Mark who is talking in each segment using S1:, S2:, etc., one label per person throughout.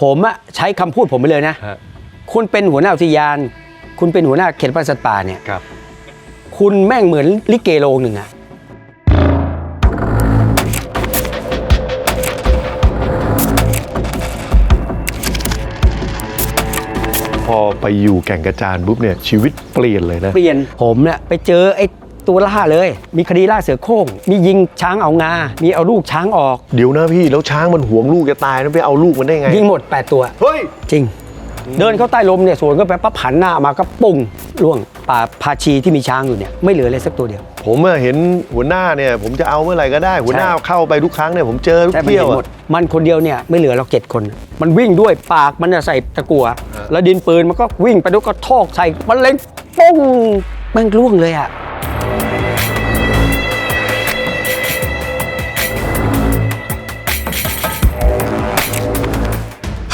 S1: ผมอะใช้คำพูดผมไปเลยนะ
S2: ฮะ
S1: คุณเป็นหัวหน้าอุทยาน คุณเป็นหัวหน้าเขตป่าสัตว์ป่าเนี่ย
S2: ครับ
S1: คุณแม่งเหมือนลิเกโรงหนึ่งอะ
S2: พอไปอยู่แก่งกระจานปุ๊บเนี่ยชีวิตเปลี่ยนเลยนะ
S1: เปลี่ยนผมเนี่ยไปเจอไอ้ ตัวล่าเลย มีคดีล่าเสือโคร่งมียิงช้างเอางา มีเอาลูกช้างออก
S2: เดี๋ยวนะพี่แล้วช้างมันหวงลูกจะตายแล้วไปเอาลูกมันได้ไง
S1: ยิงหมด 8 ตัว
S2: เฮ้ย
S1: จริง เดินเข้าใต้ลมเนี่ยสวนก็ไปปั๊บหันหน้ามาก็ปุ้งล่วงป่าพาชีที่มีช้างอยู่เนี่ยไม่เหลือเลยสักตัวเดียว
S2: ผมอะเห็นหัวหน้าเนี่ยผมจะเอาเมื่อไหร่ก็ได้ หัวหน้าเข้าไปทุกครั้งเนี่ยผมเจอทุก
S1: แต่มัน
S2: เที่ยว
S1: เห็นหม
S2: อะ
S1: ดมันคนเดียวเนี่ยไม่เหลือเราเจ็ดคน มันวิ่งด้วยปากมันจะใส่ตะกัวแล้วดินปืนมันก็วิ่งไปด้วยก็ทอกใส่มันเล็งปุ้งแม่งล่วงเลยอะ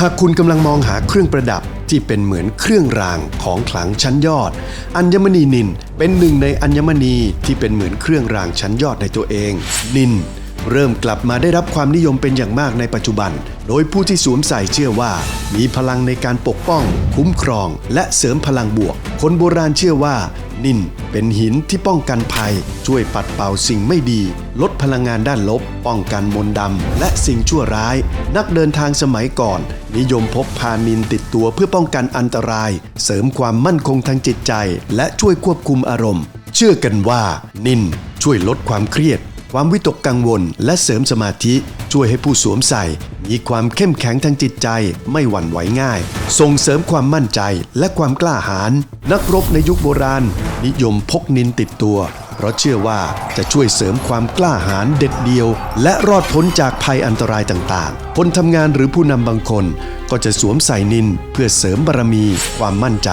S3: หากคุณกำลังมองหาเครื่องประดับที่เป็นเหมือนเครื่องรางของขลังชั้นยอด อัญมณีนินเป็นหนึ่งในอัญมณีที่เป็นเหมือนเครื่องรางชั้นยอดในตัวเอง นินเริ่มกลับมาได้รับความนิยมเป็นอย่างมากในปัจจุบัน โดยผู้ที่สวมใส่เชื่อว่า มีพลังในการปกป้อง คุ้มครอง และเสริมพลังบวก คนโบราณเชื่อว่า นินเป็นหินที่ป้องกันภัย ช่วยปัดเป่าสิ่งไม่ดี ลดพลังงานด้านลบ ป้องกันมนต์ดำและสิ่งชั่วร้าย นักเดินทางสมัยก่อน นิยมพกพานินติดตัวเพื่อป้องกันอันตราย เสริมความมั่นคงทางจิตใจ และช่วยควบคุมอารมณ์ เชื่อกันว่า นินช่วยลดความเครียด ความวิตกกังวล และเสริมสมาธิ ช่วยให้ผู้สวมใส่ มีความเข้มแข็งทางจิตใจไม่หวั่นไหวง่าย ส่งเสริมความมั่นใจและความกล้าหาญนักรบในยุคโบราณ นิยมพกนินติดตัว เพราะเชื่อว่าจะช่วยเสริมความกล้าหาญเด็ดเดียว และรอดพ้นจากภัยอันตรายต่างๆ คนทำงานหรือผู้นำบางคน ก็จะสวมใส่นินเพื่อเสริมบารมี ความมั่นใจ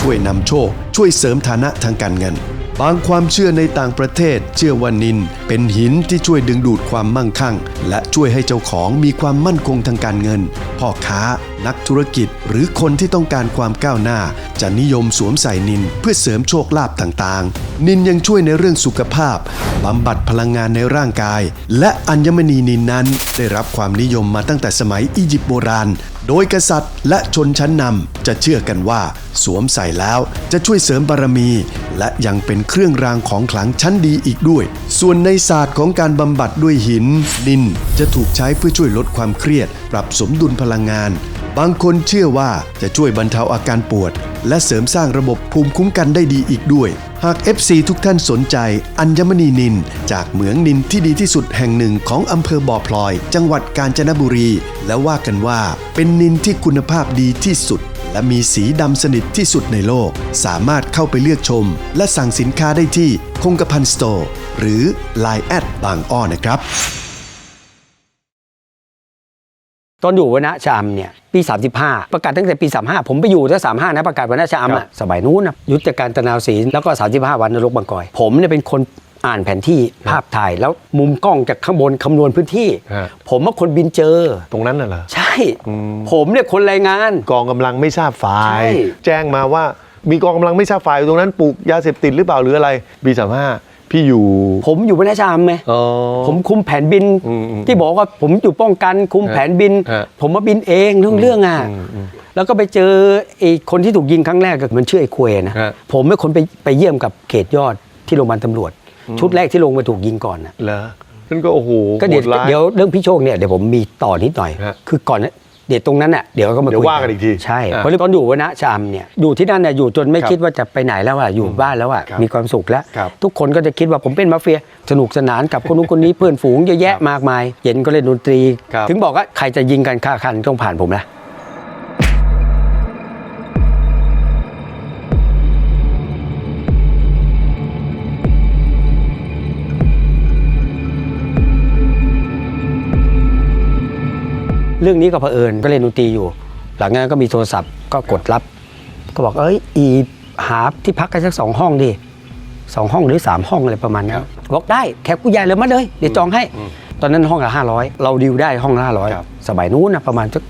S3: ช่วยนำโชค ช่วยเสริมฐานะทางการเงิน บางความเชื่อในต่างประเทศ เชื่อว่านิน เป็นหินที่ช่วยดึงดูดความมั่งคั่ง และช่วยให้เจ้าของมีความมั่นคงทางการเงิน พ่อค้า นักธุรกิจ หรือคนที่ต้องการความก้าวหน้า จะนิยมสวมใส่นินเพื่อเสริมโชคลาภต่างๆ นินยังช่วยในเรื่องสุขภาพบำบัดพลังงานในร่างกาย และอัญมณีนินนั้น ได้รับความนิยมมาตั้งแต่สมัยอียิปต์โบราณ โดยกษัตริย์และชนชั้นนำจะเชื่อกันว่า สวมใส่แล้วจะช่วยเสริมบารมี และยังเป็นเครื่องรางของขลังชั้นดีอีกด้วย ส่วนในศาสตร์ของการบำบัดด้วยหินนิน จะถูกใช้เพื่อช่วยลดความเครียด ปรับสมดุลพลังงาน บางคนเชื่อว่าจะช่วยบรรเทาอาการปวดและเสริมสร้างระบบภูมิคุ้มกันได้ดีอีกด้วย หาก FC ทุกท่านสนใจ อัญมณีนิน จากเหมืองนินที่ดีที่สุดแห่งหนึ่งของอำเภอบ่อพลอย จังหวัดกาญจนบุรี และว่ากันว่าเป็นนินที่คุณภาพดีที่สุด และมีสีดำสนิทที่สุดในโลก สามารถเข้าไปเลือกชม และสั่งสินค้าได้ที่คงกระพันสโตร์หรือ Line แอดบางอ้อนะครับ
S1: ตอนอยู่วนะชามเนี่ยปี 35 ประกาศตั้งแต่ปี 35 ผมไปอยู่ตั้ง35 นะ ประกาศวนะชาม
S2: ครั
S1: อะ
S2: บ
S1: สมัยนู้นนะยุทธการตนาวศรีแล้วก็ 35 วันนรกบางกอย ผมเนี่ยเป็นคนอ่านแผนที่ภาพถ่ายแล้วมุมกล้องจากข้างบนคำนวณพื้นที่
S2: ฮะ
S1: ผมว่าคนบินเจอ
S2: ตรงนั้นน่ะเหรอ
S1: ใช่ผมเนี่ยคนรายงาน
S2: กองกำลังไม่ทราบฝ่าย
S1: ใช่
S2: แจ้งมาว่ามีกองกำลังไม่ทราบฝ่ายอยู่ตรงนั้นปลูกยาเสพติดหรือเปล่าหรืออะไรปีสามห้า พี่อยู่
S1: ผมอยู่วนะชามไหม
S2: อ๋อ
S1: ผมคุมแผนบิน
S2: อืมอืม
S1: ที่บอกว่าผมอยู่ป้องกันคุมแผนบิน
S2: ฮะ
S1: ผมมาบินเองเรื่องเรื่องอะ
S2: อืมอืม
S1: แล้วก็ไปเจอไอ้คนที่ถูกยิงครั้งแรกก็มันชื่อไอ้ควยนะ
S2: ฮะ
S1: ผมเป็นคนไปไปเยี่ยมกับเขตยอดที่โรงพยาบาลตำรวจ ชุดแรกที่ลงมาถูกยิงก่อนนะ
S2: เหรอนั่นก็โอ้โห
S1: ก็เดี๋ยว
S2: โหร้า
S1: เดี๋ยวเรื่องพี่โชคเนี่ยเดี๋ยวผมมีต่อนิดหน่อย
S2: ฮะ
S1: คือก่อนนะ เดี๋ยวตรงนั้นน่ะเดี๋ยวก็มา
S2: เดี๋ยว
S1: คุย
S2: ว่ากันอีกที
S1: ใช่
S2: อะ
S1: เพราะตอนอยู่วนะชามเนี่ยอยู่ที่นั่นเนี่ยอยู่จนไม่
S2: ครับ
S1: คิดว่าจะไปไหนแล้วอะอยู่บ้านแล้วอะ
S2: ครับ
S1: มีความสุขแล้ว
S2: ครับ
S1: ทุกคนก็จะคิดว่าผมเป็นมาเฟียสนุกสนานกับคนนู้นคนนี้เพื่อนฝูงเยอะแยะมากมาย เย็นก็เล่นดนตรี
S2: ครับ
S1: ถึงบอกว่าใครจะยิงกันฆ่าคันต้องผ่านผมนะ เรื่องนี้ก็เผอิญก็เล่นดนตรีอยู่ หลังจากนั้นก็มีโทรศัพท์ก็กดรับ ก็บอกเอ้ยอีหาที่พักกันสักสองห้องดิสองห้องหรือสามห้องอะไรประมาณนี้นบอกได้แขกผู้ใหญ่เลยมาเลย เดี๋ยวจองให้ ตอนนั้นห้องละห้าร้อยเราดิวได้ห้องละห้าร้อย
S2: ครับ
S1: สมัยนู้นนะประมาณสัก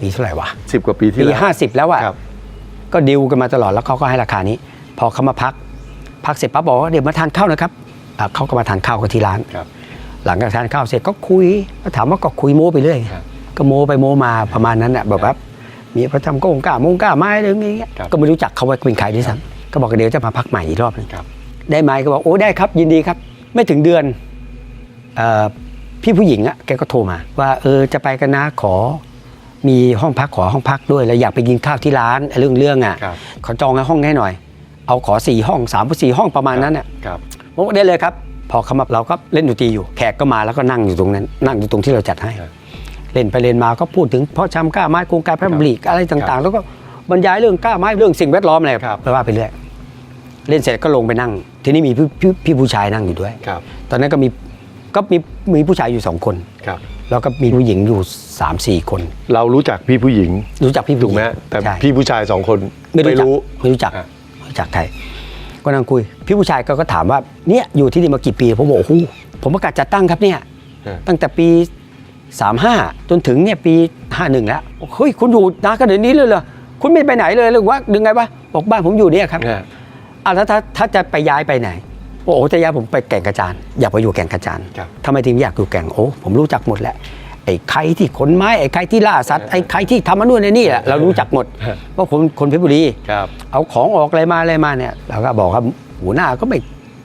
S1: ปีเท่าไหร่วะ
S2: สิบกว่าปีที่
S1: ปี
S2: แล้ว
S1: ห้าสิบแล้วอะ
S2: ครับ
S1: ก็ดิวกันมาตลอดแล้วเขาก็ให้ราคานี้ พอเขามาพัก พักเสร็จปั๊บบอกว่าเดี๋ยวมาทานข้าวนะครับอะเขาก็มาทานข้าวกันที่ร้าน
S2: ครับ
S1: หลังจากทานข้าวเสร็จก็คุยก็ถามว่าก็คุยโม้ไปเรื่อย
S2: ครับ
S1: ก็โม้ไปโม้มาประมาณนั้นแหละแบบว่ามีประจำโก้งกล้ามงกล้าไม้อะไรอย่างเงี้ย
S2: ครับ
S1: ก็ไม่รู้จักเขาว่าเป็นใครด้วยซ้ำก็บอกเดี๋ยวจะมาพักใหม่อีกรอบหนึง
S2: ครับ
S1: ได้ไหมก็บอกโอ้ได้ครับยินดีครับ ไม่ถึงเดือนเออพี่ผู้หญิงอะแกก็โทรมา ว่าเออจะไปกันนะขอมีห้องพักขอห้องพักด้วยแล้วอยากไปกินข้าวที่ร้านเรื่องเรื่องอะ
S2: ครับ
S1: ขอจองให้ห้องให้หน่อย เอาขอสี่ห้องสามสี่ห้องประมาณนั้นอะ
S2: ครับ
S1: ผมก็ได้เลยครับ พอเขามาเราก็เล่นดนตรีอยู่ แขกก็มาแล้วก็นั่งอยู่ตรงนั้น นั่งอยู่ตรงที่เราจัดให้
S2: ครับ
S1: เล่นไปเล่นมาก็พูดถึงเพราะชำกล้าไม้โครงการพระบริกอะไร
S2: ครั
S1: ต่าง
S2: บ
S1: ๆแล้วก็บรรยายเรื่องกล้าไม้เรื่องสิ่งแวดล้อมอะไร
S2: ครับ
S1: ไปว่าไปเรื่อยเล่นเสร็จก็ลงไปนั่ง ทีนี้มีพี่พี่พี่ผู้ชายนั่งอยู่ด้วย
S2: ครับ
S1: ตอนนั้นก็มีก็มีมีผู้ชายอยู่สองคน
S2: ครับ
S1: แล้วก็มีผู้หญิงอยู่สามสี่คน
S2: เรารู้จักพี่ผู้หญิง
S1: รู้จักพี่ผู้
S2: ถูกไหม
S1: ญิง
S2: แต่
S1: ใช่
S2: พี่ผู้ชายสองคน
S1: ไม่รู้จัก
S2: รู้
S1: ไม่รู้จัก
S2: อะ
S1: ไม่รู้จักใครก็นั่งคุย พี่ผู้ชายก็ก็ถามว่าเนี่ยอยู่ที่นี่มากี่ปีผมบอกโอ้โหผมประกาศจัดตั้งครับเนี่ย
S2: เออ
S1: ตั้งแต่ปี 35 จนถึงเนี่ยปี 51 แล้วบอกเฮ้ยคุณอยู่นานขนาดนี้เลยเหรอคุณไม่ไปไหนเลยหรือว่าดึงไงวะบอกบ้านผมอยู่เนี่ยครับ
S2: อะ
S1: อะแล้วถ้าถ้าจะไปย้ายไปไหนบอกโอ้จะย้ายผมไปแก่งกระจานอยากไปอยู่แก่งกระจาน
S2: ครับ
S1: ทำไมถึงอยากอยู่แก่งโอ้ผมรู้จักหมดแหละไอ้ใครที่ขนไม้ไอ้ใครที่ล่าสัตว์ไอ้ใครที่ทำอันนู่นไอ้นี่แหละเรารู้จักหมด
S2: ฮะ
S1: เพราะผมคนเพชรบุรี
S2: ครับ
S1: เอาของออกอะไรมาอะไรมาเนี่ยเราก็บอกครับหัวหน้าก็ไม่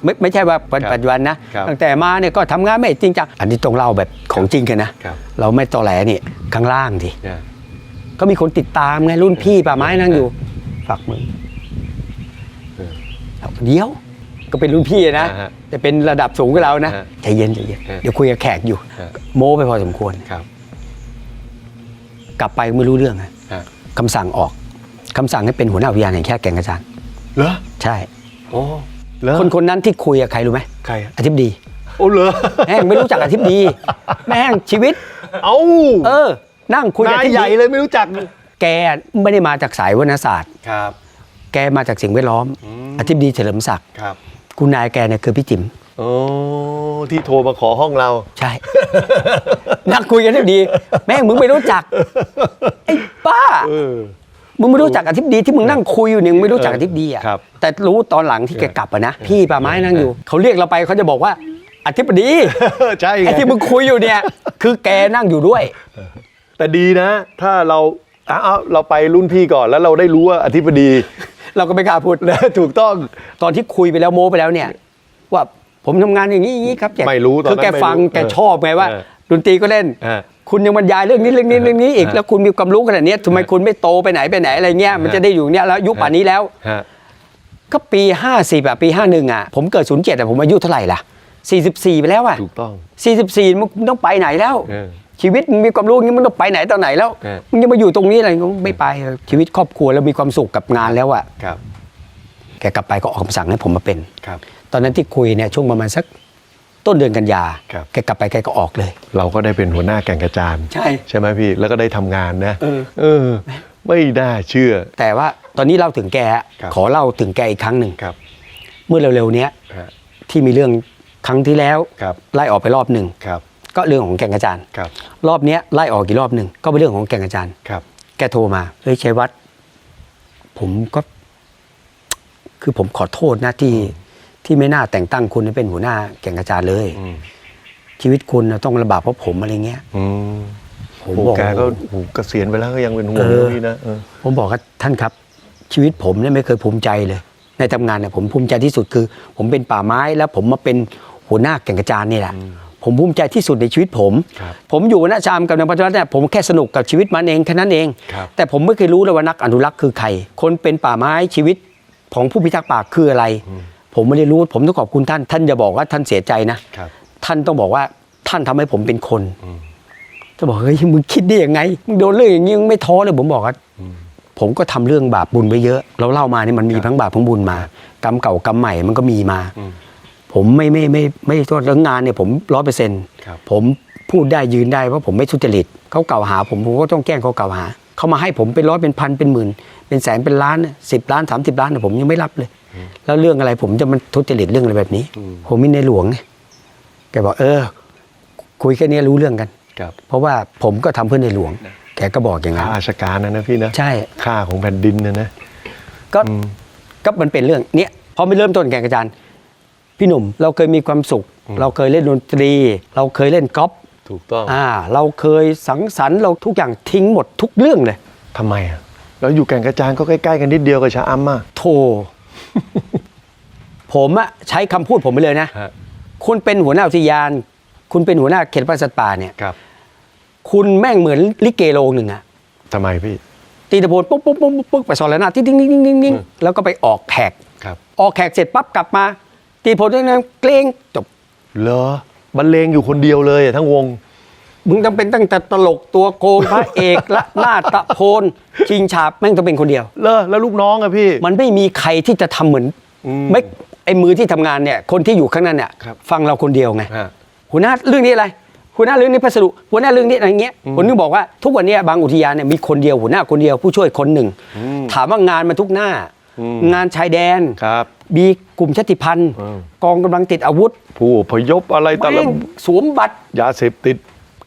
S1: ไม่ไม่ใช่ว่าปัจ
S2: ครับ
S1: ปัจจุบันนะ ครับตั้งแต่มาเนี่ยก็ทำงานไม่จริงจังอันนี้ต้องเล่าแบบของจริงกันนะ ครับ เราไม่ตอแหลนี่ข้างล่างดิ
S2: อะ
S1: ก็มีคนติดตามไงรุ่นพี่ป่าไม้นั่งอยู่ฝักมือ
S2: เออ
S1: เอาเดี๋ยวก็เป็นรุ่นพี่นะ
S2: อ่าฮะ
S1: แต่เป็นระดับสูงกว่าเรานะ
S2: ฮะ
S1: ใจเย็นใจเย็น
S2: ฮะ
S1: เดี๋ยวคุยกับแขกอยู่
S2: ฮะ
S1: โม้ไปพอสมควร
S2: ครับ
S1: กลับไปไม่รู้เรื่องอะ
S2: ฮะ
S1: คำสั่งออกคำสั่งให้เป็นหัวหน้าอุทยานแห่งชาติแก่งกระจาน
S2: เหรอ
S1: ใช่
S2: โอ้ เหรอ
S1: คนคนนั้นที่คุยกับใครรู้ไหม
S2: ใครอะ
S1: อธิบดี
S2: โอ้เหรอ
S1: แม่งไม่รู้จักอธิบดี แม่งชีวิต
S2: เอ้า
S1: เออ นั่งคุยกับ
S2: นา
S1: อยธิบ
S2: ใหญ่
S1: ดี
S2: เลยไม่รู้จัก
S1: แกไม่ได้มาจากสายวรรณศาสตร์
S2: ครับ
S1: แกมาจากสิ่งแวดล้อม
S2: อืม
S1: อธิบดีเฉลิมศักดิ์
S2: ครับ
S1: คุณนายแกเนี่ยคือพี่จิ๋ม
S2: โอ้ที่โทรมาขอห้องเรา
S1: ใช่ นั่งคุยกันอธิบดี แม่งมึงไม่รู้จักไอ้ป้า
S2: เออ
S1: มึงไม่รู้จักอธิบดีที่มึงนั่งคุยอยู่เนี่ยมึงไม่รู้จักอธิบดีอะ
S2: ครับ
S1: แต่รู้ตอนหลังที่แกกลับอะนะพี่ป่าไม้นั่งอยู่เขาเรียกเราไปเขาจะบอกว่าอธิบดี
S2: ใช่ไง
S1: ไอ้ที่มึงคุยอยู่เนี่ย คือแกนั่งอยู่ด้วย
S2: แต่ดีนะ ถ้าเราอ้าวเราไปรุ่นพี่ก่อนแล้วเราได้รู้ว่าอธิบดี
S1: เราก็ไม่กล้าพูด
S2: นะถูกต้อง
S1: ตอนที่คุยไปแล้วโม้ไปแล้วเนี่ย ว่าผมทำงานอย่างนี้อย่างนี้ครับแก
S2: ไม่รู้ตอนนั้น
S1: คือแกฟัง
S2: ไม่รู้
S1: แกชอบไงว่า
S2: เออ
S1: ดนตรีก็เล่น
S2: อ่า
S1: คุณยังบรรยายเรื่องนี้เรื่องนี้เรื่องนี้อีก
S2: ฮะ
S1: แล้วคุณมีความรู้ขนาดเนี้ยทำไมคุณไม่โตไปไหนไปไหนอะไรเงี้ยมัน
S2: ฮะ
S1: จะได้อยู่เนี้ยแล้วยุคป่านนี้แล้ว
S2: ฮะ
S1: ก็ปี50แบบปี51อะผมเกิด07แต่ผมอายุเท่าไหร่ล่ะ44ไปแล้วอะ
S2: ถูกต้อง
S1: 44มันต้องไปไหนแล้ว
S2: เออ
S1: ชีวิตมึงมีความรู้อย่างนี้มันต้องไปไหนตอนไหนแล้ว
S2: เออ
S1: มึงยังมาอยู่ตรงนี้อะไรก็ไม่ไปชีวิตครอบครัวแล้วมีความสุขกับงานแล้วอะ
S2: ครับ
S1: แกกลับไปก็ออกคำสั่งให้ผมมาเป็น
S2: ครับ
S1: ตอนนั้นที่คุยเนี่ยช่วงประมาณสัก ต้นเดือนกันยา
S2: ครับ
S1: แกกลับไปแกก็ออกเลย
S2: เราก็ได้เป็นหัวหน้าแก่งกระจาน
S1: ใช่
S2: ใช่ไหมพี่แล้วก็ได้ทำงานนะ
S1: เออ
S2: เออ ไม่น่าเชื่อ
S1: แต่ว่าตอนนี้เล่าถึงแก
S2: ครับ
S1: ขอเล่าถึงแกอีกครั้งหนึ่ง
S2: ครับ
S1: เมื่อเร็วๆเนี้ย
S2: ฮะ
S1: ที่มีเรื่องครั้งที่แล้ว
S2: ครับ
S1: ไล่ออกไปรอบหนึ่ง
S2: ครับ
S1: ก็เรื่องของแก่งกระจาน
S2: ครับ
S1: รอบเนี้ยไล่ออกอีกรอบหนึ่งก็เป็นเรื่องของแก่งกระจาน
S2: ครับ
S1: แกโทรมาเฮ้ยชัยวัฒน์ผมก็ คือผมขอโทษนะที่ ที่ไม่น่าแต่งตั้งคุณให้เป็นหัวหน้าแก่งกระจานเลย
S2: อืม
S1: ชีวิตคุณน่ะต้องลำบากเพราะผมอะไรเงี้ย
S2: อืม
S1: ผม
S2: โอ้
S1: บอก
S2: แกก็โอ้เกษียณไปแล้วก็ยังเป็นห่วง
S1: เออ
S2: นะพี่นะเออ
S1: ผมบอกว่าท่านครับ ชีวิตผมเนี่ยไม่เคยภูมิใจเลย ในทำงานเนี่ยผมภูมิใจที่สุดคือ ผมเป็นป่าไม้แล้วผมมาเป็นหัวหน้าแก่งกระจานนี่แหละผมภูมิใจที่สุดในชีวิตผม
S2: ครับ
S1: ผมอยู่ณชามกับนางพัชรเนี่ยผมแค่สนุกกับชีวิตมันเองแค่นั้นเอง
S2: ครับ
S1: แต่ผมไม่เคยรู้เลยว่านักอนุรักษ์คือใคร คนเป็นป่าไม้ชีวิตของผู้พิทักษ์ป่าคืออะไร ผมไม่ได้รู้ผมต้องขอบคุณท่าน ท่านอย่าบอกว่าท่านเสียใจนะ
S2: ครับ
S1: ท่านต้องบอกว่าท่านทำให้ผมเป็นคน
S2: อืม
S1: จะบอกเฮ้ยมึงคิดได้ยังไงมึงโดนเรื่องอย่างนี้มึงไม่ท้อเลยผมบอกว่า
S2: อืม
S1: ผมก็ทำเรื่องบาปบุญไปเยอะ เราเล่ามานี่มันมีทั้งบาปทั้งบุญมา กรรมเก่ากรรมใหม่มันก็มีมา
S2: อืม
S1: ผมไม่ไม่ไม่ไม่โทษเรื่องงานเนี่ยผมร้อยเปอร์เซ็นต์
S2: ครับ
S1: ผมพูดได้ยืนได้เพราะผมไม่ทุจริตเขากล่าวหา ผมผมก็ต้องแกล้งเขากล่าวหาเขามาให้ผมเป็นร้อยเป็นพันเป็นหมื่นเป็นแสนเป็นล้านสิบล้านสามสิบล้านเนี่ยผมยังไม่รับเลย แล้วเรื่องอะไรผมจะมันทุจริตเรื่องอะไรแบบนี้
S2: อืม
S1: ผมมีในหลวงไงแกบอกเออ คุยแค่นี้รู้เรื่องกัน
S2: ครับ
S1: เพราะว่าผมก็ทำเพื่อในหลวง แกก็บอกอย่างนั้น
S2: ข้าราชการนะนะพี่นะ
S1: ใช่
S2: ค่าของแผ่นดินนะนะ
S1: ก็
S2: อืม
S1: ก็มันเป็นเรื่องเนี้ยพอไม่เริ่มต้นแข่งกระจานพี่หนุ่มเราเคยมีความสุข เราเคยเล่นดนตรี เราเคยเล่นกอล์ฟ
S2: ถูกต้อง
S1: อ่า เราเคยสังสรรค์เราทุกอย่างทิ้งหมดทุกเรื่องเลย
S2: ทำไมอะแล้วอยู่แก่งกระจานก็ใกล้ๆกันนิดเดียวกับชะอำอะ
S1: โธ ผมอะใช้คำพูดผมไปเลยนะ
S2: ฮะ
S1: คุณเป็นหัวหน้าอุทยาน คุณเป็นหัวหน้าเขตป่าสัตว์ป่าเนี่ย
S2: ครับ
S1: คุณแม่งเหมือนลิเกโรงหนึ่งอะ
S2: ทำไมพี่
S1: ตีตะโพนปุ๊บปุ๊บปุ๊บปุ๊บปุ๊บไปสอนระนาดติ้งติ้งติ้งติ้งติ้งติ้งแล้วก็ไปออกแขก
S2: ครับ
S1: ออกแขกเสร็จปั๊บกลับมา ตีโพนด้วยนะเกรงจบ
S2: เหรอบรรเลงอยู่คนเดียวเลยอะทั้งวง
S1: มึงต้องเป็นตั้งแต่ตลกตัวโกงพระเอกละนาดตะโพนชิงฉาบแม่งต้องเป็นคนเดียว
S2: เลอแล้วลูกน้องอะพี่
S1: มันไม่มีใครที่จะทำเหมือน
S2: อืม
S1: ไม่ไอ้มือที่ทำงานเนี่ย คนที่อยู่ข้างนั้นเนี่ย
S2: ครับ
S1: ฟังเราคนเดียวไง
S2: ฮะ
S1: หัวหน้าเรื่องนี้อะไรหัวหน้าเรื่องนี้พัสดุหัวหน้าเรื่องนี้อะไรเงี้ยผมนึกบอกว่าทุกวันเนี้ยบางอุทยานเนี่ยมีคนเดียวหัวหน้าคนเดียวผู้ช่วยคนหนึ่ง ถามว่างานมันทุกหน้า
S2: อืม
S1: งานชายแดน
S2: ครับ
S1: มีกลุ่มชาติพันธุ์
S2: อืม
S1: กองกำลังติดอาวุธ
S2: ผู้อพยพอะไรตะละ
S1: แม่งสวมบัตร
S2: ยาเสพติด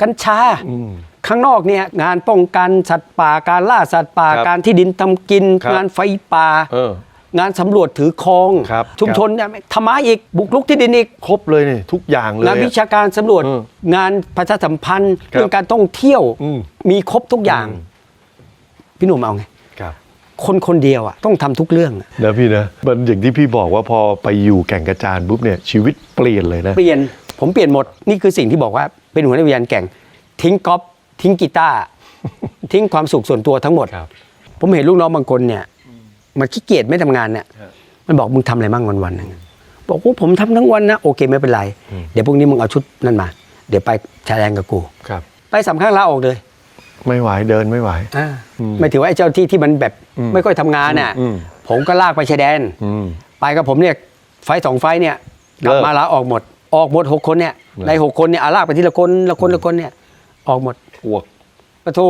S1: กัญชา
S2: อืม
S1: ข้างนอกเนี่ยงานป้องกันสัตว์ป่าการล่าสัตว์ป่า
S2: ครับ
S1: การที่ดินทำกิน
S2: ครับ
S1: งานไฟป่า
S2: เออ
S1: งานสำรวจถือครอง
S2: ครับ
S1: ชุมชนเนี่ยทำไมาอีกบุกรุกที่ดินอีก
S2: ครบเลยนี่ทุกอย่างเลย
S1: งานวิชาการสำรวจ
S2: อืม
S1: งานประชาสัมพันธ์
S2: ครับ
S1: เรื่องการท่องเที่ยว
S2: อืม
S1: มีครบทุกอย่าง
S2: อืม
S1: พี่หนุ่มเอาไง
S2: ครับ
S1: คนคนเดียวอะต้องทำทุกเรื่องอะ
S2: นะพี่นะมันอย่างที่พี่บอกว่าพอไปอยู่แก่งกระจานปุ๊บเนี่ยชีวิตเปลี่ยนเลยนะ
S1: เปลี่ยนผมเปลี่ยนหมดนี่คือสิ่งที่บอกว่า เป็นหัวหน้าวิญญาณแก่ง ทิ้งกอล์ฟทิ้งกีตาร์ทิ้งความสุขส่วนตัวทั้งหมด
S2: ครับ
S1: ผมเห็นลูกน้องบางคนเนี่ย มันขี้เกียจไม่ทำงานเนี่ย
S2: ครับ
S1: มันบอกมึงทำอะไรบ้างวันวันๆหนึงบอกว่าผมทำทั้งวันนะโอเคไม่เป็นไร เดี๋ยวพรุ่งนี้มึงเอาชุดนั่นมา เดี๋ยวไปชายแดนกับกู
S2: ครับ
S1: ไปสามข้างลาออกเลย
S2: ไม่ไหวเดินไม่ไหว
S1: อ่าไม่ถือว่าไอ้เจ้าที่ที่มันแบบ
S2: อืม
S1: ไม่ค่อยทำงานน่ะ
S2: อืม
S1: ผมก็ลากไปชายแดน
S2: อืม
S1: ไปกับผมเนี่ยไฟล์สองไฟล์เนี่ยกลับ
S2: เลิก
S1: มาลาออกหมด ออกหมดหกคนเนี่ย
S2: เลิก
S1: ในหกคนเนี่ยอาลากไปทีละคนละคนละคนเนี่ย ออกหมด
S2: อ้วก
S1: ปะโท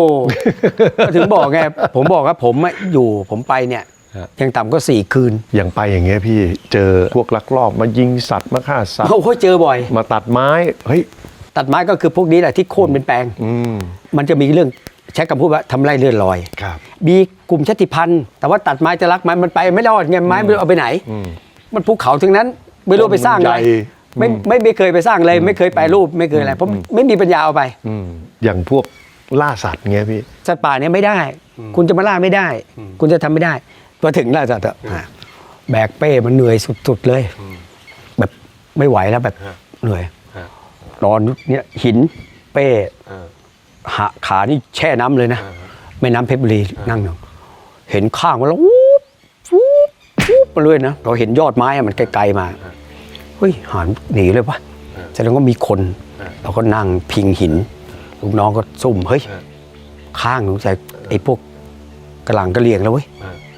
S1: ก็ถึงบอกไงผมบอกว่าผมอะอยู่ผมไปเนี่ย
S2: ฮะ
S1: ยังต่ำก็สี่คืน
S2: อย่างไปอย่างเงี้ยพี่เจอพวกลักลอบมายิงสัตว์มาฆ่าสัตว์
S1: โอ้โหเจอบ่อย
S2: มาตัดไม้เฮ้ย
S1: ตัดไม้ก็คือพวกนี้แหละที่โค่นเป็นแปลง
S2: อืม
S1: มันจะมีเรื่องใช้คำพูดว่าทำไรเลื่อนลอย
S2: ครับ
S1: มีกลุ่มชาติพันธุ์ แต่ว่าตัดไม้จะรักไม้มันไปไม่รอดไงไม้ไม่รู้เอาไปไหน
S2: อืม
S1: มันภูเขาทั้งนั้น ไม่รู้ไปสร้างอะไร
S2: ใหญ่
S1: ไม่
S2: อืม
S1: ไม่ไม่เคยไปสร้างเลยไม่เคยแปรรูปไม่เคยอะไรเพราะไม่มีปัญญาเอาไป
S2: อืมอย่างพวกล่าสัตว์เงี้ยพี่
S1: สัตว์ป่าเนี่ยไม่ได้ คุณจะมาล่าไม่ได้ คุณจะทำไม่ได้พอถึงล่าสัตว์อะอะแบกเป้มันเหนื่อยสุดๆเลย แบบไม่ไหวแล้วแบบ
S2: ฮะ
S1: เหนื่อย
S2: ฮะ
S1: นอนเนี่ยหินเป้หาขานี่แช่น้ำเลยนะแม่น้ำเพชรบุรีนั่งอยู่เห็นข้างมันแล้ววูบวูบวูบมาเลยนะเราเห็นยอดไม้อะมันไกลๆมาเฮ้ยหันหนีเลยวะแสดงว่ามีคน เราก็นั่งพิงหิน ลูกน้องก็ซุ่มเฮ้ย ข้างสงสัยไอ้พวกกระหลังกระเหลียงแล้วเว้ย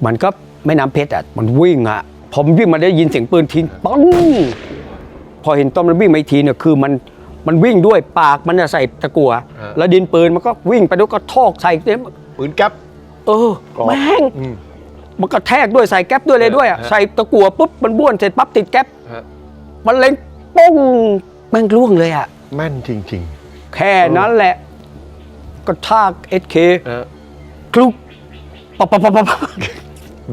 S1: มันก็แม่น้ำเพชรอะ มันวิ่งอะพอมันวิ่งมาได้ยินเสียงปืนทิ้งปังพอเห็นต้อมมันวิ่งมาอีกทีเนี่ยคือมันมันวิ่งด้วยปากมันจะใส่ตะกั่ว
S2: ฮะ
S1: แล้วดินปืนมันก็วิ่งไปด้วยก็ทอกใส่เต็ม
S2: ปืนแก๊ป
S1: เออ
S2: กรอบ
S1: แม่ง
S2: อืม
S1: มันก็แทกด้วยใส่แก๊ปด้วยเลยด้วยอะ
S2: ฮะ
S1: ใส่ตะกั่วปุ๊บมันบ้วนเสร็จปั๊บติดแก๊ป
S2: ฮะ
S1: มันเล็งป้งแม่งล่วงเลยอะ
S2: แม่นจริง
S1: แค่นั้นแหละ ก็ทากเอสเค
S2: ๆนะ
S1: คลุกปับปับปับปับ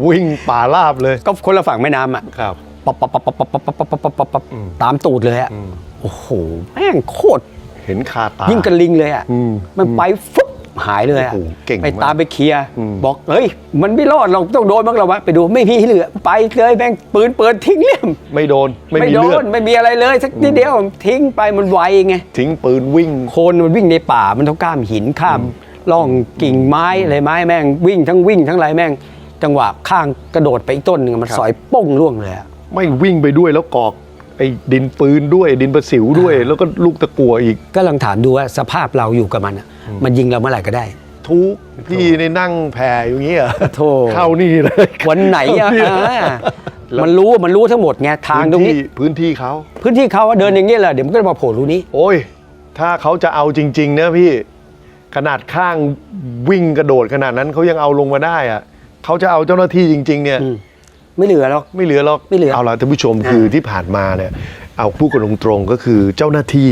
S2: วิ่งป่าลาบเลย
S1: ก็คนละฝั่งแม่น้ำอะ
S2: ครับ
S1: ปับ ปับปับปับปับปับปับปับปับปับปับ
S2: อืม
S1: ตามตูดเลยอะ
S2: อืม
S1: โอ้โห แม่งโคตร
S2: เห็นคาตา
S1: ยิ่งกระลิงเลยอะ
S2: อืม
S1: มันไปฟุ๊บ หายเลยอะ
S2: โอ้โหเก่ง
S1: ไป
S2: มาก
S1: ตามไปเคลียร์
S2: อืม
S1: บอกเฮ้ย มันไม่รอดเราต้องโดนบ้างเราวะไปดูไม่มีเหลือไปเลยแม่งปืนเปิดทิ้งเลี่ยม
S2: ไม่โดนไม่มี
S1: โด
S2: เลือด
S1: นไม่มีอะไรเลยสักนิดเดียวทิ้งไปมันไวไง
S2: ทิ้งปืนวิ่ง
S1: โคนมันวิ่งในป่ามันต้องข้ามหินข้ามร่องกิ่งไม้อะไรไม้แม่งวิ่งทั้งวิ่งทั้งอะไรแม่ง จังหวะข้างกระโดดไปอีกต้นหนึ่งมัน
S2: ครับ
S1: สอยป้งล่วงเลยอะ
S2: ไม่วิ่งไปด้วยแล้วกอก ไอ้ดินปืนด้วยดินประสิวด้วย แล้วก็ลูกตะกัวอีก
S1: ก็ลองถามดูว่าสภาพเราอยู่กับมันอะมันยิงเราเมื่อไหร่ก็ได้
S2: ทุกพี่ในนั่งแผ่อยู่อย่างเงี้ย
S1: โธ่
S2: เข้านี่เลย
S1: วันไหนอะ
S2: เข้า
S1: อ่า
S2: แล้ว
S1: มันรู้มันรู้ทั้งหมดไงทางตรงนี้
S2: พื้นที่เขา
S1: พื้นที่เขาอะเดินอย่างนี้แหละเดี๋ยวมันก็จะมาโผล่รูนี้
S2: โอ้ย ถ้าเขาจะเอาจริง ๆ นะพี่ ขนาดข้างวิ่งกระโดดขนาดนั้นเขายังเอาลงมาได้อะเขาจะเอาเจ้าหน้าที่จริง ๆ เนี่ย
S1: อืม ไม่เหลือหรอก
S2: ไม่เหลือหรอก
S1: ไม่เหลือ
S2: เอาละท่านผู้ชมคือที่ผ่านมาเนี่ยเอาพูดกันตรงๆก็คือเจ้าหน้าที่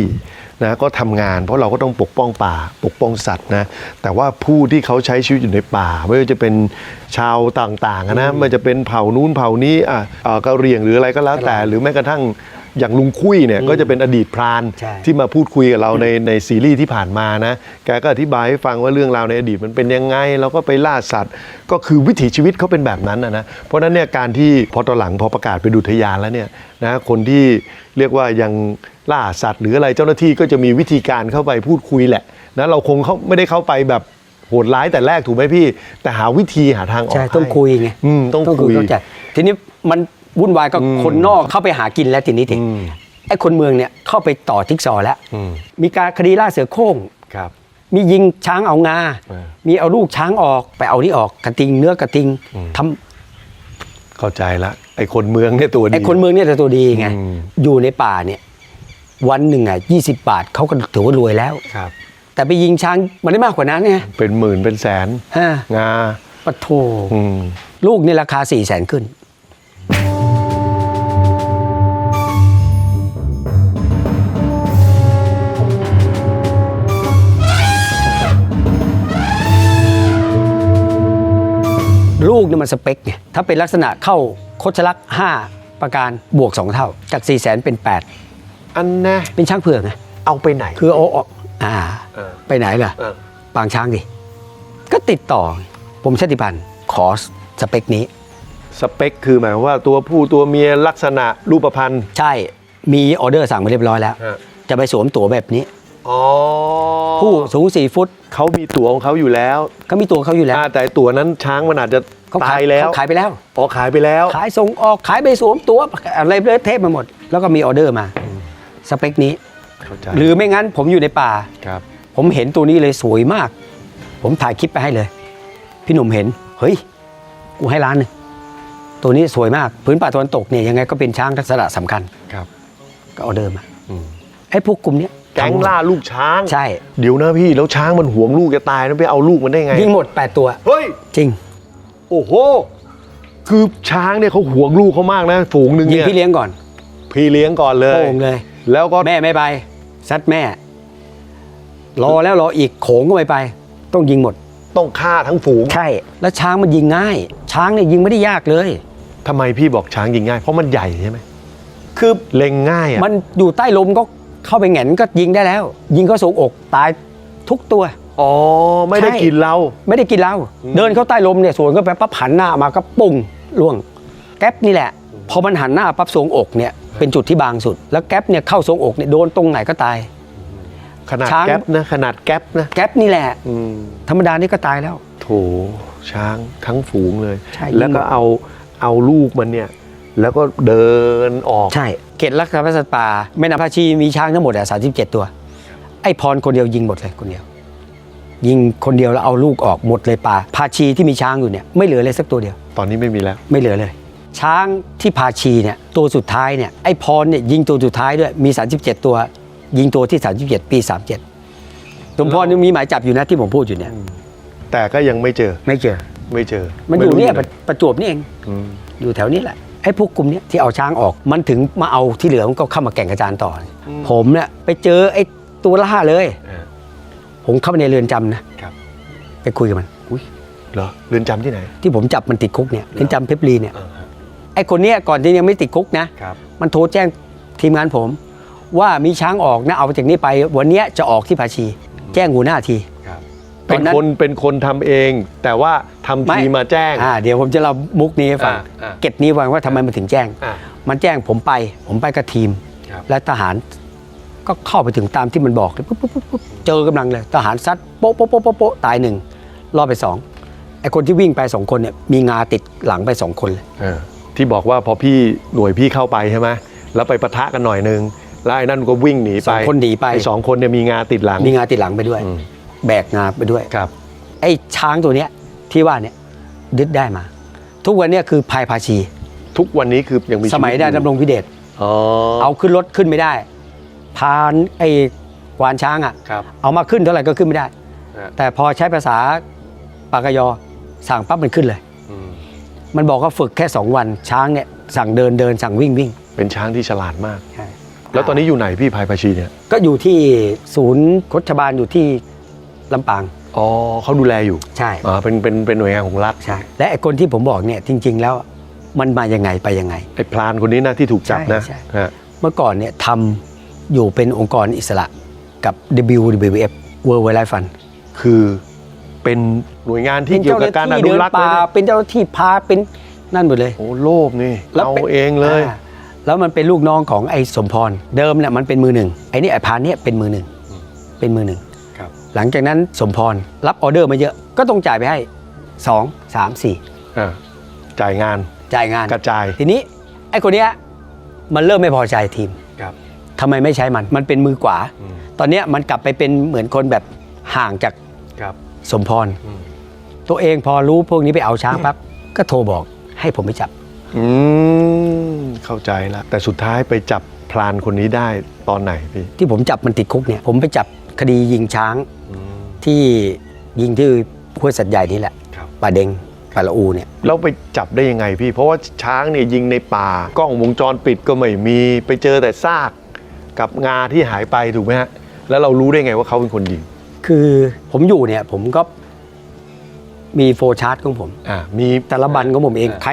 S2: นะก็ทำงาน เพราะเราก็ต้องปกป้องป่าปกป้องสัตว์นะแต่ว่าผู้ที่เขาใช้ชีวิตอยู่ในป่า ไม่ว่าจะเป็นชาวต่างๆอะนะไม่ว่าจะเป็นเผ่านู้นเผ่านี้อะเอ่อกะเหรี่ยงหรืออะไรก็แล้วแต่ หรือแม้กระทั่ง อย่างลุงคุยเนี่ยก็จะเป็นอดีตพราน
S1: ใช่
S2: ที่มาพูดคุยกับเราในในซีรีส์ที่ผ่านมานะ แกก็อธิบายให้ฟังว่าเรื่องราวในอดีตมันเป็นยังไง เราก็ไปล่าสัตว์ ก็คือวิถีชีวิตเขาเป็นแบบนั้นนะนะ เพราะฉะนั้นเนี่ยการที่พอตอนหลังพอประกาศเป็นอุทยานแล้วเนี่ยนะคนที่เรียกว่ายังล่าสัตว์หรืออะไรเจ้าหน้าที่ก็จะมีวิธีการเข้าไปพูดคุยแหละนะเราคงเขาไม่ได้เข้าไปแบบโหดร้ายแต่แรกถูกไหมพี่ แต่หาวิธีหาทางออก
S1: ใช่
S2: ให้
S1: ต้องคุยไง
S2: อืมต้องคุย
S1: เข้าใจทีนี้มัน วุ่นวายก็
S2: อืม
S1: คนนอกเข้าไปหากินแล้วทีนี้ที
S2: อืม
S1: ไอ้คนเมืองเนี่ยเข้าไปต่อทิกซอว์แล้ว
S2: อืม
S1: มีการคดีล่าเสือโคร่ง
S2: ครับ
S1: มียิงช้างเอางา
S2: เออ
S1: มีเอาลูกช้างออกไปเอานี่ออกกระทิงเนื้อกระทิงทำ
S2: เข้าใจละไอ้คนเมืองเนี่ยตัวดี
S1: ไอ้คนเมืองเนี่ยจะตัวดีไง
S2: อืม
S1: อยู่ในป่าเนี่ยวันหนึ่งอะยี่สิบาทเขาก็ถือว่ารวยแล้ว
S2: ครับ
S1: แต่ไปยิงช้างมันได้มากกว่านั้นไง
S2: เป็นหมื่นเป็นแสน
S1: อ่างาปะโถ
S2: อืม
S1: ลูกนี่ราคา4ี่แสนขึ้น มันสเปคไงถ้าเป็นลักษณะเข้าโคชลักษณ์5ประการบวก 2 เท่า จาก4ี่แสนเป็น
S2: อันแน่
S1: 8เป็นช้างเผือกไง
S2: เอาไปไหน
S1: คือเอาออกอ่า
S2: เออ
S1: ไปไหนล่ะ
S2: เออ
S1: ปางช้างดิ ก็ติดต่อ ผมชาติพันธ์ขอสเปคนี้
S2: สเปคคือหมายความว่าตัวผู้ตัวเมียลักษณะรูปพรรณ
S1: ใช่มีออเดอร์สั่งมาเรียบร้อยแล้ว
S2: ฮะ
S1: จะไปสวมตั๋วแบบนี้
S2: อ๋อ
S1: ผู้สูง 4 ฟุต
S2: เขามีตั๋วของเขาอยู่แล้ว
S1: ก็มีตั๋วเขาอยู่แล้ว
S2: อ่าแต่ตั๋วนั้นช้างมันอาจจะ
S1: เขา
S2: ตายแล้ว
S1: เขขายไปแล้ว
S2: อ๋อขายไปแล้ว
S1: ขายส่งออกขายไปสวมตั๋วอะไรเลยเทพมาหมด แล้วก็มีออเดอร์มา สเปคนี้
S2: เข้าใจ
S1: หรือไม่งั้นผมอยู่ในป่า
S2: ครับ
S1: ผมเห็นตัวนี้เลยสวยมาก ผมถ่ายคลิปไปให้เลย พี่หนุ่มเห็น เฮ้ย กูให้ร้านหนึงตัวนี้สวยมาก พื้นป่าตะวันตกเนี่ยยังไงก็เป็นช้างลักษณะสำคัญ
S2: ครับ
S1: ก็ออเดอร์มา
S2: อืม
S1: ไอ้พวกกลุ่มเนี้ย
S2: แก๊งล่าลูกช้าง
S1: ใช่
S2: เดี๋ยวนะพี่แล้วช้างมันหวงลูกจะตายแล้วไปเอาลูกมันได้ไง
S1: ยิงหมด 8 ตัว
S2: เฮ้ย
S1: จริง
S2: โอ้โห คือช้างเนี่ยเขาหวงลูกเขามากนะฝูงหนึ่ง
S1: ยิง
S2: เนี่ย
S1: พี่เลี้ยงก่อน
S2: พี่เลี้ยงก่อนเลย
S1: โป่งเลย
S2: แล้วก็
S1: แม่ไม่ไปซัดแม่ รอแล้วรออีกโขงก็ไม่ไป ต้องยิงหมด
S2: ต้องฆ่าทั้งฝูง
S1: ใช่ แล้วช้างมันยิงง่าย ช้างเนี่ยยิงไม่ได้ยากเลย
S2: ทำไมพี่บอกช้างยิงง่าย เพราะมันใหญ่ใช่ไหม
S1: คือ
S2: เล็งง่ายอะ
S1: มันอยู่ใต้ลมก็ เข้าไปแหงนก็ยิงได้แล้ว ยิงเข้าทรงอกตายทุกตัว
S2: อ๋อ ไม่ได้
S1: ใช่
S2: กินเรา
S1: ไม่ได้กินเหล้า
S2: อืม
S1: เดินเข้าใต้ลมเนี่ยสวนก็ไปปั๊บหันหน้ามาก็ปุ้งล่วง แก๊ปนี่แหละ พอมันหันหน้าปั๊บทรงอกเนี่ยเป็นจุดที่บางสุด แล้วแก๊ปเนี่ยเข้าทรงอกเนี่ยโดนตรงไหนก็ตาย
S2: ขนาด
S1: ช้าง
S2: แก๊ปนะ ขนาดแก๊ปนะ
S1: แก๊ปนี่แหละ
S2: อืม
S1: ธรรมดานี่ก็ตายแล้ว
S2: โถช้างทั้งฝูงเลย
S1: ใช่
S2: แล้วก็เอาเอาลูกมันเนี่ย แล้วก็เดินออก
S1: ใช่ เขตรักษาพันธุ์สัตว์ป่าแม่น้ำพาชีมีช้างทั้งหมดอะสาตัว ไอ้พรคนเดียวยิงหมดเลยคนเดียว ยิงคนเดียวแล้วเอาลูกออกหมดเลยป่าพาชีที่มีช้างอยู่เนี่ยไม่เหลือเลยสักตัวเดียว
S2: ตอนนี้ไม่มีแล้ว
S1: ไม่เหลือเลย ช้างที่พาชีเนี่ยตัวสุดท้ายเนี่ยไอ้พรเนี่ยยิงตัวสุดท้ายด้วยมี 37 ตัว ยิงตัวที่ 37 ปี 37สมพรยังมีหมายจับอยู่นะที่ผมพูดอยู่เนี่ย
S2: แต่ก็ยังไม่เจอ
S1: ไม่เจอ
S2: ไม่เจอ
S1: มันอยู่
S2: ไรู้
S1: เนี่ย
S2: ไห
S1: ประประจวบนี่เอง
S2: อืม
S1: อยู่แถวนี้แหละ ไอ้พวกกลุ่มเนี้ยที่เอาช้างออกมันถึงมาเอาที่เหลือมันก็เข้ามาแก่งกระจานต่ออผมเนี่ยไปเจอไอ้ตัวล่าเลย
S2: เออ
S1: ผมเข้าไปในเรือนจำนะครับ ไปคุยกับมัน
S2: อุ้ยเหรอเรือนจำที่ไหน
S1: ที่ผมจับมันติดคุกเนี่ยเรือนจำเพชรบุรีเนี่ย
S2: เออฮะ
S1: ไอ้คนเนี้ยก่อนที่ยังไม่ติดคุกนะ
S2: ครับ
S1: มันโทรแจ้งทีมงานผม ว่ามีช้างออกนะเอาจากนี้ไปวันเนี้ยจะออกที่ภาชี แจ้งหัวหน้าที
S2: ครับ
S1: ต
S2: เป็
S1: อน
S2: น
S1: นั้น
S2: คนเป็นคนทำเอง แต่ว่าทำ
S1: ไม่
S2: ทีมาแจ้ง
S1: อ่าเดี๋ยวผมจะเล่ามุกนี้ให้ฟัง
S2: อ่าอ่า
S1: เก็ตนี้ฟังว่าทำไมมันถึงแจ้ง
S2: อะ
S1: มันแจ้งผมไป ผมไปกับทีม
S2: ครับ
S1: และทหารก็เข้าไปถึงตามที่มันบอกเลยปุ๊บปุ๊บปุ๊บปุ๊บเจอกำลังเลยทหารซัดโป๊ะโป๊ะโป๊ะโป๊ะโป๊ะตายหนึ่งรอดไปสองไอ้คนที่วิ่งไปสองคนเนี่ยมีงาติดหลังไปสองคนเลย
S2: เออที่บอกว่าพอพี่หน่วยพี่เข้าไปใช่ไหมแล้วไปปะทะกันหน่อยนึงแล้วไอ้นั่นก็วิ่งหนี
S1: ส
S2: ไป
S1: องคนหนีไป
S2: ไอ้สองคนเนี่ยมีงาติดหลัง
S1: มีงาติดหลังไปด้วย
S2: อืม
S1: แบกงาไปด้วย
S2: ครับ
S1: ไอ้ช้างตัวเนี้ยที่ว่าเนี่ยยึดได้มา ทุกวันเนี้ยคือพายพาชี
S2: ทุกวันนี้คือยังมี
S1: สมัยได้
S2: ชีวิตอ
S1: ดำรงพิเดช
S2: อ๋อ
S1: เอาขึ้นรถขึ้นไม่ได้ พานไอ้กวานช้างอะ
S2: ครับ
S1: เอามาขึ้นเท่าไหร่ก็ขึ้นไม่ได้
S2: ฮะ
S1: แต่พอใช้ภาษาปากกยอสั่งปั๊บมันขึ้นเลย
S2: อืม
S1: มันบอกว่าฝึกแค่2วันช้างเนี่ยสั่งเดินเดินสั่งวิ่งวิ่ง
S2: เป็นช้างที่ฉลาดมาก
S1: ใช่
S2: แล้วตอนนี้อยู่ไหนพี่พายพาชีเนี่ย
S1: ก็อยู่ที่ศูนย์โคชบาลอยู่ที่ ลำปาง
S2: อ๋อเขาดูแลอยู่
S1: ใช่
S2: อ๋อเป็นเป็นเป็นหน่วยงานของรัฐ
S1: ใช่ และไอ้คนที่ผมบอกเนี่ยจริง ๆ แล้วมันมายังไงไปยังไง
S2: ไอ้พลานคนนี้นะที่ถูกจับนะ
S1: ใช่
S2: ฮะ
S1: เมื่อก่อนเนี่ยทำอยู่เป็นองค์กรอิสระกับ WWF World Wildlife Fund
S2: คือเป็นหน่วยงานที่เกี่ยวกับการอนุรักษ์
S1: เดิน
S2: เลย
S1: ป่า
S2: นะ
S1: เป็นเจ้าหน้าที่พาเป็นนั่นหมดเลย
S2: โอ้โลภนี่
S1: แล้ว
S2: เอา
S1: ป็น
S2: เองเลยา
S1: แล้วมันเป็นลูกน้องของไอ้สมพร เดิมเนี่ยมันเป็นมือหนึ่งไอ้นี่ไอ้พานเนี่ยเป็นมือหนึ่งเป็นมือหนึ่ง
S2: ครับ
S1: หลังจากนั้นสมพรรับออเดอร์มาเยอะก็ต้องจ่ายไปให้สองสามสี่
S2: อ่าจ่ายงาน
S1: จ่ายงาน
S2: กระจาย
S1: ทีนี้ไอ้คนเนี้ยมันเริ่มไม่พอใจทีม
S2: ครับ
S1: ทำไมไม่ใช้มันมันเป็นมือกว่า
S2: อืม
S1: ตอนเนี้ยมันกลับไปเป็นเหมือนคนแบบห่างจาก
S2: ครับ
S1: สมพร
S2: อืม
S1: ตัวเองพอรู้พวกนี้ไปเอาช้างปั๊บก็โทรบอกให้ผมไปจับ
S2: อืมเข้าใจแล้วแต่สุดท้ายไปจับพลานคนนี้ได้ตอนไหนพี่
S1: ที่ผมจับมันติดคุกเนี่ยผมไปจับ คดียิงช้าง
S2: อืม
S1: ที่ยิงที่ห้วยสัตว์ใหญ่นี่แหละ
S2: ครับ
S1: ป่าเดงป่าละอูเนี่ย
S2: แล้วไปจับได้ยังไงพี่ เพราะว่าช้างเนี่ยยิงในป่ากล้องวงจรปิดก็ไม่มีไปเจอแต่ซากกับงาที่หายไปถูกไหมฮะแล้วเรารู้ได้ไงว่าเขาเป็นคนยิง
S1: คือผมอยู่เนี่ยผมก็ มีโฟร์ชาร์ตของผม
S2: อ่ามี
S1: แต่ละบันของผมเอง
S2: อ่า
S1: ใคร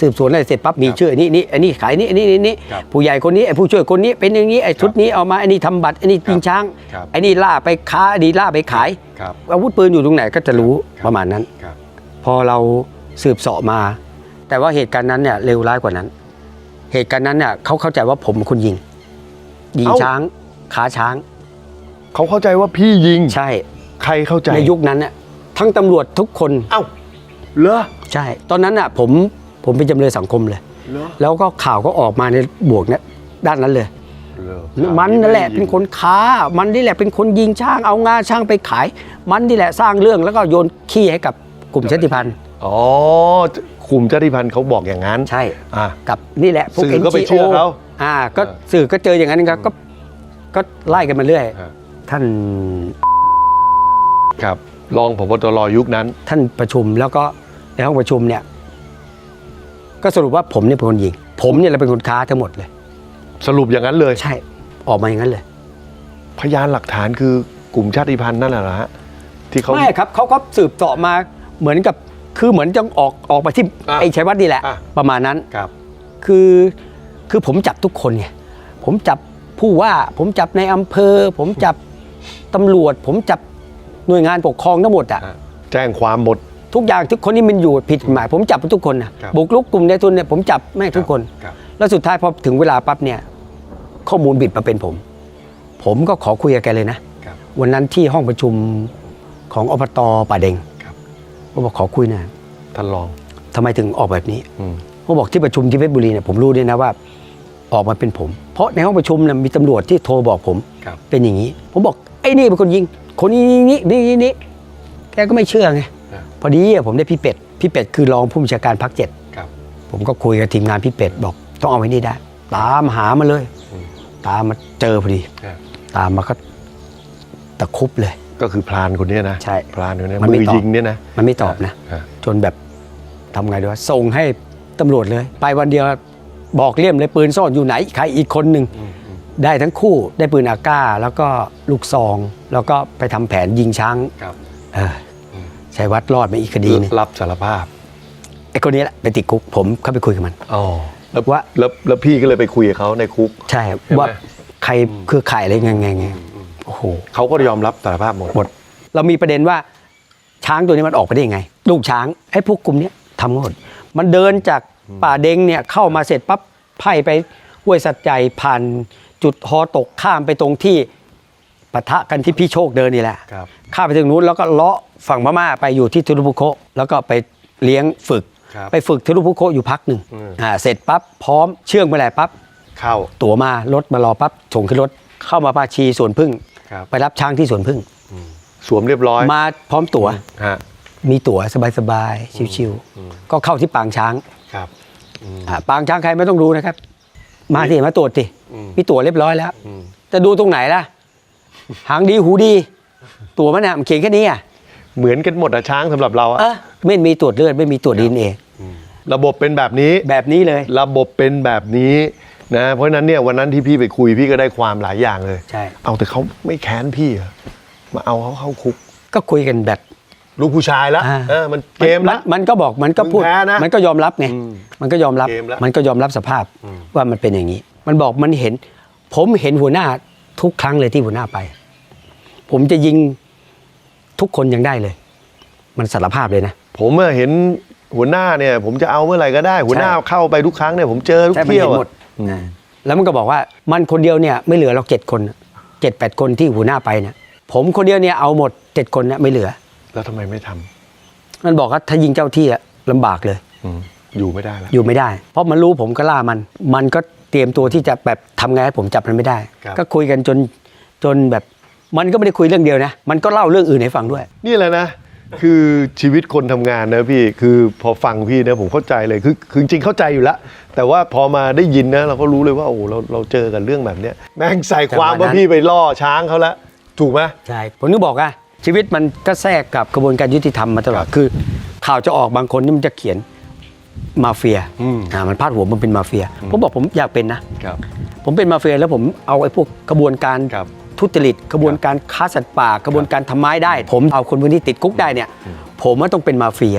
S1: สืบสวนอะไรเสร็จปั๊บมี
S2: ครับ
S1: ชื่ออันนี้นี่อันนี้ขายนี่อันนี้นี่นี่
S2: ครับ
S1: ผู้ใหญ่คนนี้ไอ้ผู้ช่วยคนนี้เป็นอย่างนี้ไอ้ชุดนี้เอามาไอ้นี่ทำบัตรไอ้นี่ยิงช้าง
S2: ครับ
S1: ไอ้นี่ล่าไปค้าไอ้นี่ล่าไปขาย
S2: ครับ
S1: อาวุธปืนอยู่ตรงไหนก็จะรู้
S2: ครับ
S1: ประมาณนั้น
S2: ครับ
S1: พอเราสืบเสาะมา แต่ว่าเหตุการณ์นั้นเนี่ยเลวร้ายกว่านั้น เหตุการณ์นั้นเนี่ยเขาเข้าใจว่าผมเป็นคนยิง ยิง
S2: เอ้า
S1: ช้างขาช้าง
S2: เขาเข้าใจว่าพี่ยิง
S1: ใช่
S2: ใครเข้าใจ
S1: ในยุคนั้นเนี่ย ทั้งตำรวจทุกคน
S2: เอ้าเหรอ
S1: ใช่ ตอนนั้นน่ะผมผมเป็นจำเลยสังคมเลย
S2: เหรอ
S1: แล้วก็ข่าวก็ออกมาในบวกเนี่ยด้านนั้นเลย
S2: เหรอ
S1: มันนั่นแหละเป็นคนค้า มันนี่แหละเป็นคนยิงช้างเอางาช้างไปขาย มันนี่แหละสร้างเรื่องแล้วก็โยนขี้ให้กับกลุ่มชาติพันธุ์
S2: อ๋อคุมชาติพันธุ์เขาบอกอย่างนั้น
S1: ใช่
S2: อะ
S1: กับนี่แหละพวก
S2: สื่อก็ไป
S1: NGO
S2: เชื่อเขา
S1: อ่า ก็
S2: เออ
S1: สื่อก็เจออย่างนั้นครับก็ก็ไล่กันมาเรื่อย
S2: ฮะ
S1: ท่าน
S2: ครับ รองผบตรยุคนั้น
S1: ท่านประชุมแล้วก็ในห้องประชุมเนี่ยก็สรุปว่าผมเนี่ยเป็นคนยิง ผมเนี่ยแหละเป็นคนค้าทั้งหมดเลย
S2: สรุปอย่างนั้นเลย
S1: ใช่ออกมาอย่างนั้นเลย
S2: พยานหลักฐานคือกลุ่มชาติพันธุ์นั่นแหละฮะที่เขา
S1: ไม่ครับเขาก็สืบต่อมาเหมือนกับคือเหมือนจะออกออกไปที่
S2: อะ
S1: ไอ้ชัยวัฒน์นี่แหละ
S2: อะ
S1: ประมาณนั้น
S2: ครับ
S1: คือคือผมจับทุกคนไงผมจับผู้ว่า ผมจับในอำเภอ ผมจับตำรวจ ผมจับ หน่วยงานปกครองทั้งหมดอะ
S2: อะแจ้งความหมด
S1: ทุกอย่างทุกคนนี่มันอยู่ผิดกฎหมาย ผมจับทุกคนนะครับบุกลุกกลุ่มในทุนเนี่ยผมจับแม่งทุกคน
S2: ครับ
S1: แล้วสุดท้ายพอถึงเวลาปั๊บเนี่ยข้อมูลบิดมาเป็นผม ผมก็ขอคุยกับแกเลยนะครับวันนั้นที่ห้องประชุมของอบตป่าเดง
S2: ครับ
S1: ผมบอกขอคุยหนะ
S2: ท่านรอง
S1: ทำไมถึงออกแบบนี้
S2: อืม
S1: ผมบอกที่ประชุมที่เพชรบุรีเนี่ยผมรู้ด้วยนะว่าออกมาเป็นผม เพราะในห้องประชุมเนี่ยมีตำรวจที่โทรบอกผม
S2: ครับ
S1: เป็นอย่างนี้ ผมบอกไอ้นี่เป็นคนยิง คนนี้นี่นี่นี่นี่แกก็ไม่เชื่อไง
S2: อะ
S1: พอดีอะผมได้พี่เป็ดพี่เป็ดคือรองผู้บัญชาการภาคเจ็ด
S2: ครับ
S1: ผมก็คุยกับทีมงานพี่เป็ดบอก ต้องเอาไว้นี่ได้ ตามหามาเลย
S2: อืม
S1: ตามมาเจอพอดี
S2: อะ
S1: ตามมาก็ตะครุบเลย
S2: ก็คือพรานคนเนี้ยนะ
S1: ใช่
S2: พรานคนเนี้ย
S1: มันไม่
S2: มือ
S1: ตอบ
S2: ยิงเนี่ยนะ
S1: มันไม่ตอบนะ
S2: อะ
S1: จนแบบทำไงดีวะส่งให้ตำรวจเลย ไปวันเดียวบอกเลี่ยมเลยปืนซ่อนอยู่ไหนใครอีกคนหนึ่ง
S2: อืมอืม
S1: ได้ทั้งคู่ได้ปืนอาก้า แล้วก็ลูกซอง แล้วก็ไปทำแผนยิงช้าง
S2: ครับ
S1: เออชัยวัดรอดมาอีกคดีหนึง
S2: รับสารภาพ
S1: ไอ้คนนี้แหละไปติดคุกผมเข้าไปคุยกับมัน
S2: อ๋อแล้ว
S1: ว่า
S2: แล้วแล้วพี่ก็เลยไปคุยกับเขาในคุก
S1: ใช่
S2: ใช่ไหม
S1: ว่าใครเครือข่ายอะไรไงไงไงโอ้โห
S2: เขาก็ยอมรับสารภาพหมด
S1: หมดเรามีประเด็นว่าช้างตัวนี้มันออกไปได้ยังไง ลูกช้างไอ้พวกกลุ่มเนี้ยทำหมดมันเดินจากป่าเดงเนี่ยเข้ามาเสร็จปั๊บไพ่ไปห้วยสัตว์ใจผ่าน จุดฮอตกข้ามไปตรงที่ปะทะกันที่พี่โชคเดินนี่แหละ
S2: ครับ
S1: ข้ามไปถึงนู้นแล้วก็เลาะฝั่งพม่าไปอยู่ที่ทุรุพุโคะแล้วก็ไปเลี้ยงฝึก
S2: ครับ
S1: ไปฝึกทุรุพุโคะอยู่พักหนึ่ง
S2: อืม
S1: อ่าเสร็จปั๊บพร้อมเชื่องไปแหละปั๊บ
S2: เข้า
S1: ตั๋วมารถมารอปั๊บส่งขึ้นรถเข้ามาปาชีสวนพึ่ง
S2: ครับ
S1: ไปรับช้างที่สวนพึ่ง
S2: สวมเรียบร้อย
S1: มาพร้อมตั๋ว
S2: ฮะ
S1: มีตั๋วสบายๆ ชิว
S2: อืม
S1: ๆก็เข้าที่ปางช้าง
S2: ครับอืม
S1: อ่าปางช้างใครไม่ต้องดูนะครับ มาสิมาตรวจสิ
S2: อื ม
S1: มีตั๋วเรียบร้อยแล้ว
S2: อืม
S1: จะดูตรงไหนล่ะ หางดีหูดี ตั๋วมันน่ะมันเขียนแค่นี้อะ
S2: เหมือนกันหมดอะช้างสำหรับเราอะ
S1: เออไม่มีตรวจเลือดไม่มีตรวจดีเอ็นเอ
S2: ระบบเป็นแบบนี้
S1: แบบนี้เลย
S2: ระบบเป็นแบบนี้นะเพราะฉะนั้นเนี่ยวันนั้นที่พี่ไปคุยพี่ก็ได้ความหลายอย่างเลย
S1: ใช่
S2: เอาแต่เขาไม่แค้นพี่เหรอมาเอาเขาเข้าคุก
S1: ก็คุยกันแบบ
S2: ลูกผู้ชายแล้ว
S1: อ่า
S2: เออมันเกม
S1: น
S2: แล้ว
S1: มันก็บอกมันก็พูด
S2: มึงแพ้นะ
S1: มันก็ยอมรับไง
S2: อืม
S1: มันก็ยอมรับ
S2: เกมแล้ว
S1: มันก็ยอมรับสภาพ
S2: อืม
S1: ว่ามันเป็นอย่างนี้ มันบอกมันเห็น ผมเห็นหัวหน้าทุกครั้งเลยที่หัวหน้าไป ผมจะยิงทุกคนยังได้เลย มันสารภาพเลยนะ
S2: ผมอะเห็นหัวหน้าเนี่ย ผมจะเอาเมื่อไหร่ก็ได้ หัวหน้าเข้าไปทุกครั้งเนี่ยผมเจอทุก
S1: ใช่มัน
S2: เที่ยว
S1: เห็น
S2: อะ
S1: หมดนะแล้วมันก็บอกว่ามันคนเดียวเนี่ยไม่เหลือเราเจ็ดคนเจ็ดแปดคนที่หัวหน้าไปเนี่ยผมคนเดียวเนี่ยเอาหมดเจ็ดคนเนี่ยไม่เหลือ
S2: แล้วทำไมไม่ทำ
S1: มันบอกว่าถ้ายิงเจ้าที่อะลำบากเลย
S2: อืมอยู่ไม่ได้แล้ว
S1: อยู่ไม่ได้ เพราะมันรู้ผมก็ล่ามัน มันก็ เตรียมตัวที่จะแบบทำไงให้ผมจับมันไม่ได้
S2: ครับ
S1: ก็คุยกันจนจนแบบมันก็ไม่ได้คุยเรื่องเดียวนะ มันก็เล่าเรื่องอื่นให้ฟังด้วย
S2: นี่แหละนะ คือชีวิตคนทำงานนะพี่คือพอฟังพี่นะผมเข้าใจเลยคือคือจริงๆเข้าใจอยู่แล้ว แต่ว่าพอมาได้ยินนะ เราก็รู้เลยว่าโอ้โหเราเราเจอกันเรื่องแบบเนี้ยแม่งใส่ความ
S1: แต่วันนั้
S2: ว่านพี่ไปล่อช้างเขาแล้วถูกไหม
S1: ใช่ ผมนึกบอกอะชีวิตมันก็แทรกกับกระบวนการยุติธรรมมาตลอด คือ ข่าวจะออกบางคนนี่มันจะเขียน มาเฟีย
S2: อืม
S1: อ่ามันพาดหัวมันเป็นมาเฟีย ผมบอกผมอยากเป็นนะ
S2: ครับ
S1: ผมเป็นมาเฟียแล้วผมเอาไอ้พวกกระบวนการ
S2: ครับ
S1: ทุจริตกระบวนการค้าสัตว์ป่ากระบวนการทำไม้ได้ ผมเอาคนพวกนี้ติดคุกได้เนี่ย ผมว่าต้องเป็นมาเฟีย